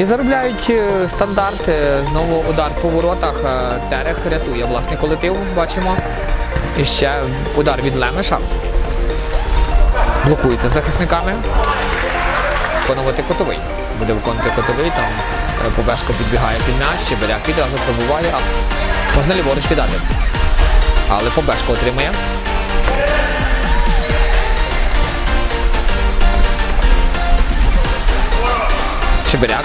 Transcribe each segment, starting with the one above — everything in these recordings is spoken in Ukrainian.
І заробляють е, стандарт, е, знову удар по воротах. е, Терех рятує власний колектив, бачимо. І ще удар від Лемеша. Блокується захисниками. Виконувати котовий. Буде виконувати котовий, там е, Побешко підбігає під м'яч, Чебиряк відразу пробуває, а можна ліворуч віддати. Але Побешко отримує. Чебиряк.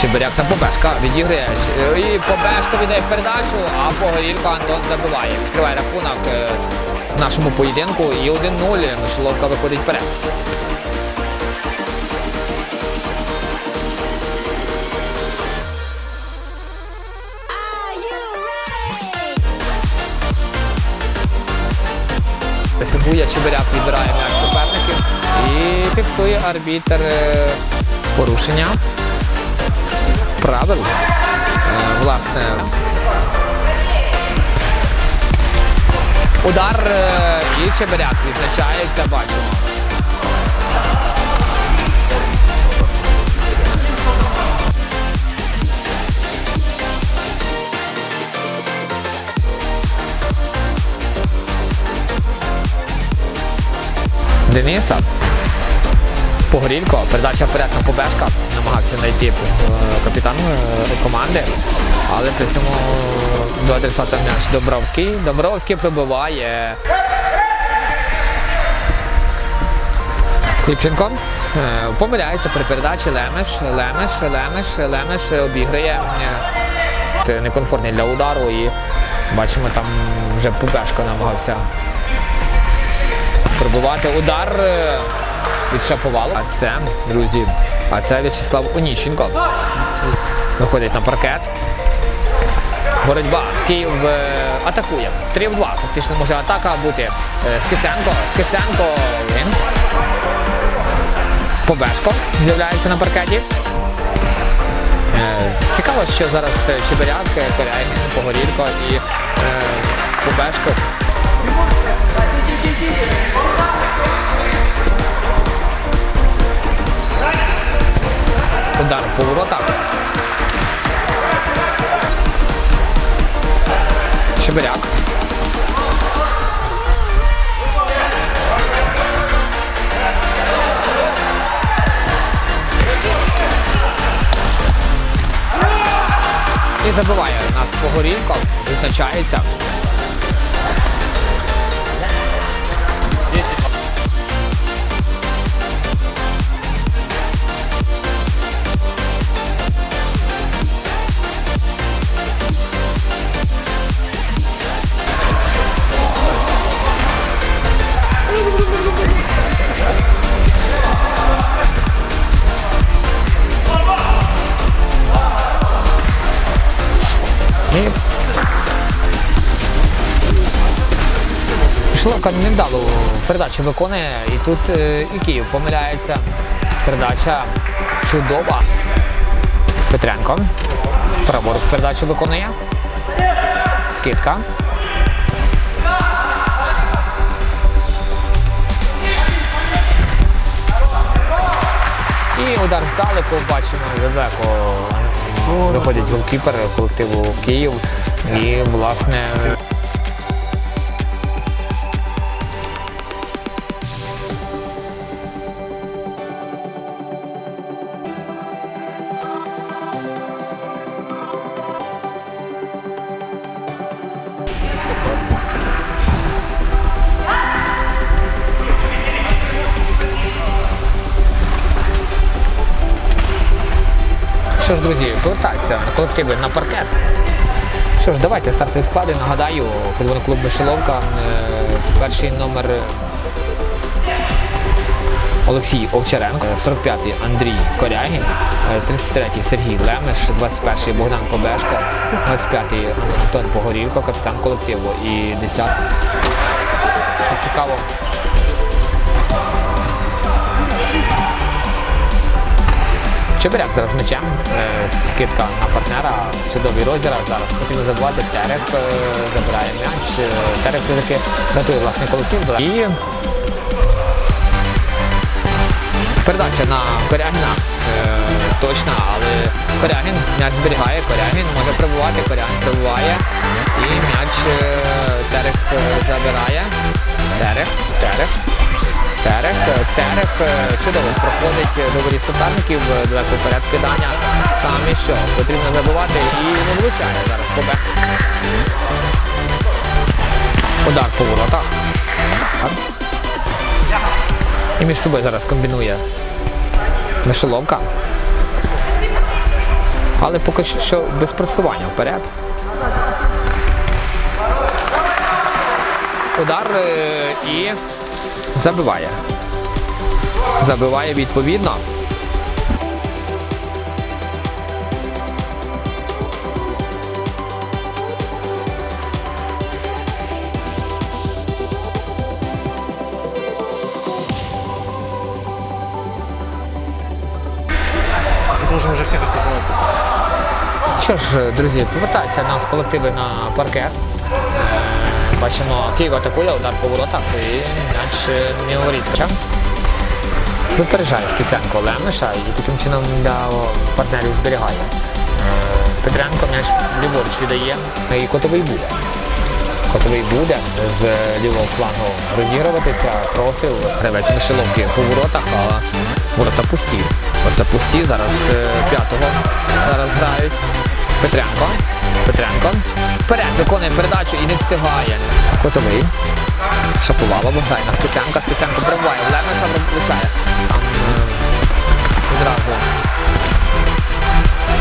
Чебиряк на Побешка відіграє. І Побешко віддає передачу, а Погорілько Антон забиває. Відкриває рахунок е, нашому поєдинку. І 1-0. Мишеловка виходить вперед. Сибуя Чебиряк відбирає м'яч суперників і фіксує арбітр е, порушення правил. Е, Власне. Удар е, і Чебиряк відзначається, бачимо. Дениса. Погорілько, передача вперед на Побешка. Намагався знайти е, капітан е, команди. Але при цьому до адресата м'яч Добровський. Добровський пробиває. Сліпченко е, помиляється при передачі Лемеш, Лемеш, Лемеш, Лемеш обіграє некомфортний для удару і бачимо там вже Побешко намагався пробивати удар від Шаповалу. А це, друзі, а це В'ячеслав Оніщенко. Виходить на паркет. Боротьба. Київ е, атакує. 3 в 2. Фактично може атака бути. Е, Скисенко. Скисенко. Він. Побешко з'являється на паркеті. Е, Цікаво, що зараз Чебиряк, Корягін, Погорілько і Побешко Удар по воротах. Шеберяк. І забиває нас Погорілько, визначається. І Шловка невдало передачу виконує, і тут е, і Київ помиляється. Передача чудова. Петренко. Праворуч передачу виконує. Скидка. І удар здалеку бачимо далеко. Виходить голкіпери колективу Київ. І, власне, Що ж, друзі, повертаються колективи на паркет. Що ж, давайте стартові склади. Нагадаю, футбольний клуб Мишеловка, е, перший номер Олексій Овчаренко, 45-й Андрій Корягін, е, 33-й Сергій Лемеш, 21-й Богдан Кобешко, 25-й Антон Погорівко, капітан колективу і 10-й. Що цікаво, Чебиряк зараз м'ячем. Е, Скидка на партнера. Чудовий розіграш зараз. Потрібно забувати. Терек е, забирає м'яч. Е, Терек все-таки рятує власний колектив. І передача на Корягіна. Е, точна, але Корягін м'яч зберігає. Корягін може прибувати. Корягін прибуває. І м'яч Терек е, забирає. Терек, Терек. Терек, Терек е, чудово проходить до воріт суперників е, далеко вперед кидання. Там і що? Потрібно забивати і не влучає зараз Кобе. Удар по воротах. І між собою зараз комбінує Мишеловка. Але поки що без просування вперед. Удар е, і забиває. Забиває відповідно. Должен уже всех оштрафовать. Що ж, друзі, повертаються нас колективи на паркет. Бачимо, Київ атакує, удар по воротах і м'яч не. Чим? Випереджає Скіценко Лемеша і таким чином для партнерів зберігає. Е, Петренко м'яч ліворуч віддає і котовий буде. Котовий буде з лівого флангу розігруватися, простріл, гравець Мишеловки по воротах, а ворота пусті. Ворота пусті, зараз е, п'ятого зараз грають. Петренко. Петренко. Вперед виконує передачу і не встигає. Котовий. Шапувало, грає на Скиценка. Скиценко пробиває. Лемеша влучає. Там е, відразу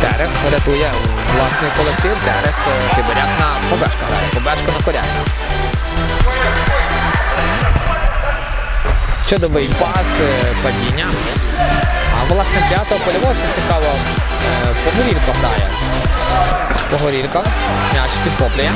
Терек рятує власний колектив. Терек е, Чебиряк на Побешка грає. На коряє. Чудовий пас, е, падіння. А власне п'ятого польового цікаво, е, Погорілько грає. Погорілько. М'яч підхоплює.